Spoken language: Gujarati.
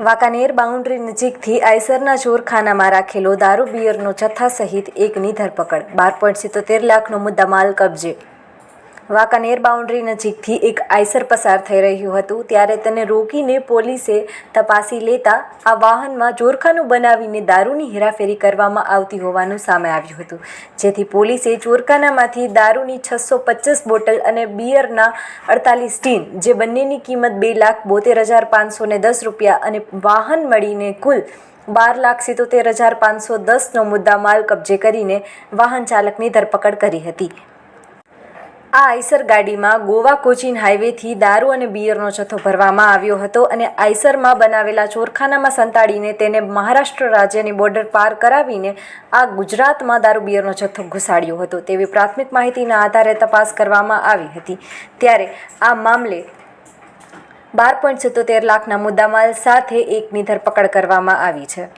વાંકાનેર બાઉન્ડ્રી નજીકથી આયસરના ચોરખાનામાં રાખેલો દારૂ, બિયરનો જથ્થા સહિત એકની ધરપકડ. બાર પોઈન્ટ સિત્તોતેર લાખનો મુદ્દામાલ કબજે. વાંકાનેર બાઉન્ડ્રી નજીકથી એક આઈસર પસાર થઈ રહ્યું હતું. ત્યારે તેને રોકીને પોલીસે તપાસી લેતા આ વાહનમાં ચોરખાનું બનાવીને દારૂની હેરાફેરી કરવામાં આવતી હોવાનું સામે આવ્યું હતું. જેથી પોલીસે ચોરખાનામાંથી દારૂની છસો પચીસ બોટલ અને બિયરના અડતાલીસ ટીન, જે બંનેની કિંમત બે લાખ બોતેર હજાર પાંચસો ને દસ રૂપિયા અને વાહન મળીને કુલ બાર લાખ સિત્તોતેર હજાર પાંચસો દસનો મુદ્દામાલ કબજે કરીને વાહન ચાલકની ધરપકડ કરી હતી. આ આઈસર ગાડીમાં ગોવા કોચીન હાઈવેથી દારૂ અને બિયરનો જથ્થો ભરવામાં આવ્યો હતો અને આઈસરમાં બનાવેલા ચોરખાનામાં સંતાડીને તેને મહારાષ્ટ્ર રાજ્યની બોર્ડર પાર કરાવીને આ ગુજરાતમાં દારૂ બિયરનો જથ્થો ઘુસાડ્યો હતો. તેવી પ્રાથમિક માહિતીના આધારે તપાસ કરવામાં આવી હતી. ત્યારે આ મામલે બાર પોઈન્ટ સિત્તોતેર લાખના મુદ્દામાલ સાથે એકની ધરપકડ કરવામાં આવી છે.